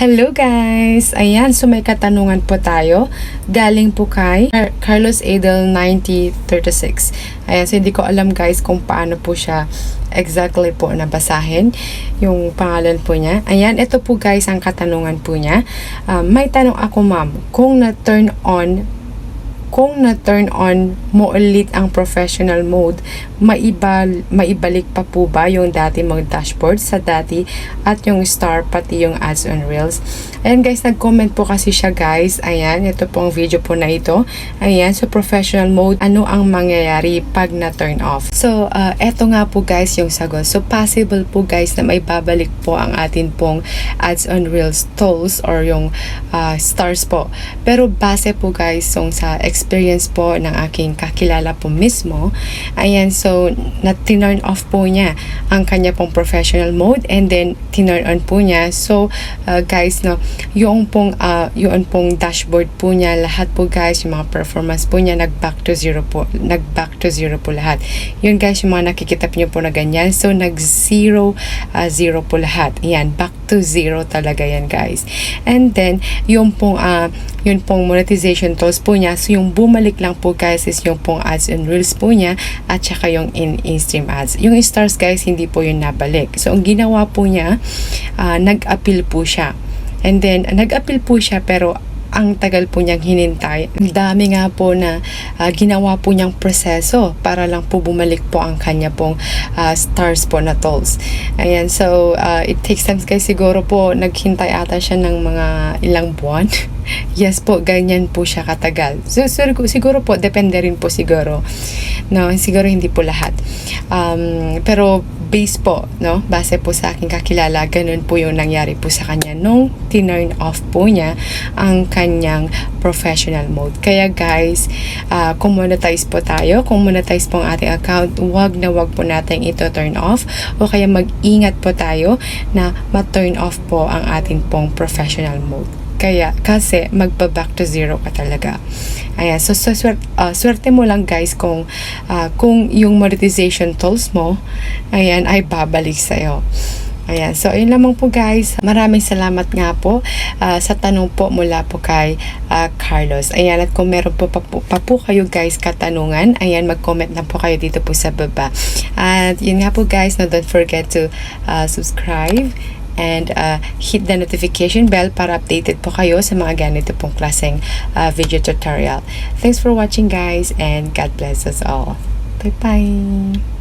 Hello guys! Ayan, so may katanungan po tayo. Galing po kay Car- Carlos Adel 9036. Ayan, so hindi ko alam guys kung paano po siya exactly po nabasahin yung pangalan po niya. Ayan, ito po guys ang katanungan po niya. Um, may tanong ako ma'am, kung na-turn on kung na-turn on mo ulit ang professional mode, maibal, maibalik pa po ba yung dati mong dashboard sa dati at yung star pati yung ads on reels? Ayan guys, nag-comment po kasi siya guys. Ayan, ito pong video po na ito. Ayan, so professional mode, ano ang mangyayari pag na-turn off? So, uh, eto nga po guys yung sagot. So, possible po guys na maibabalik po ang atin pong ads on reels tools or yung uh, stars po. Pero base po guys yung sa experience po ng aking kakilala po mismo. Ayan, so na tinurn off po niya ang kanya pong professional mode and then tinurn on po niya. So uh, guys, no, yung pong uh, yung pong dashboard po niya, lahat po guys, yung mga performance po niya nag back to zero po. Nag back to zero po lahat. Yun guys, yung mga nakikita niyo po na ganyan. So nag zero uh, zero po lahat. Yan, back to zero talaga yan guys. And then yung pong uh, yun pong monetization tools po niya. So yung bumalik lang po guys is yung pong ads and reels po niya at saka yung in in-stream ads. Yung stars guys, hindi po yun nabalik. So ang ginawa po niya, uh, nag-appeal po siya. And then, nag-appeal po siya pero ang tagal po niyang hinintay. Ang dami nga po na uh, ginawa po niyang proseso para lang po bumalik po ang kanya pong uh, stars po na tolls. Ayan, so uh, it takes time guys siguro po naghintay ata siya ng mga ilang buwan. yes po, ganyan po siya katagal. So, siguro, siguro po, depende rin po siguro. No, siguro hindi po lahat. Um, pero base po, no? Base po sa aking kakilala, ganun po yung nangyari po sa kanya nung tinurn off po niya ang kanyang professional mode. Kaya guys, uh, kung monetize po tayo, kung monetize po ang ating account, wag na wag po natin ito turn off o kaya mag-ingat po tayo na ma-turn off po ang ating pong professional mode. Kaya, kasi magpa-back to zero ka talaga. Ayan, so, so swerte, uh, swerte mo lang guys kung, uh, kung yung monetization tools mo, ayan, ay babalik sa'yo. Ayan, so ayun lamang po guys. Maraming salamat nga po uh, sa tanong po mula po kay uh, Carlos. Ayan, at kung meron po pa, po pa po kayo guys katanungan, ayan, mag-comment lang po kayo dito po sa baba. At yun nga po guys, no, don't forget to uh, subscribe and uh, hit the notification bell para updated po kayo sa mga ganito pong klaseng uh, video tutorial. Thanks for watching guys and God bless us all. Bye-bye!